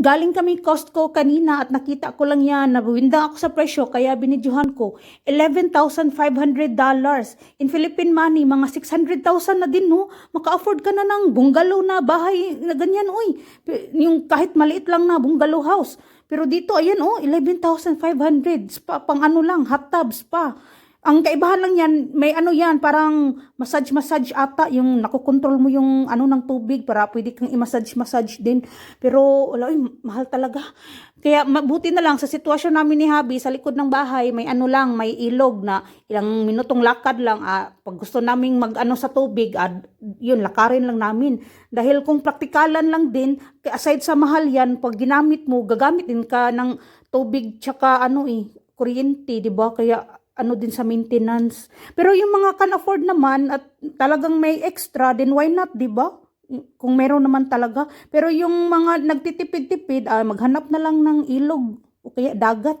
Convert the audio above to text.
Galing kami Costco kanina at nakita ko lang yan, nabawindang ako sa presyo kaya binidyohan ko. $11,500. In Philippine money, mga 600,000 na din no. Maka-afford ka na ng bungalow na bahay na ganyan. P- Yung kahit maliit lang na bungalow house. Pero dito ayan oh, 11,500. Spa, pang ano lang, hot tubs pa. Ang kaibahan lang yan, may ano yan, parang massage-massage ata, yung nakokontrol mo yung ano ng tubig para pwede kang i-massage-massage din. Pero wala, uy, mahal talaga. Kaya mabuti na lang sa sitwasyon namin ni Habi sa likod ng bahay, may ano lang, may ilog na ilang minutong lakad lang. Ah, pag gusto naming mag-ano sa tubig, ah, yun, lakarin lang namin. Dahil kung praktikalan lang din, aside sa mahal yan, pag ginamit mo, gagamit din ka ng tubig tsaka ano eh, kuryente, di ba? Kaya ano din sa maintenance. Pero yung mga can afford naman at talagang may extra, then why not, di ba? Kung meron naman talaga. Pero yung mga nagtitipid-tipid, ah, maghanap na lang ng ilog o kaya dagat.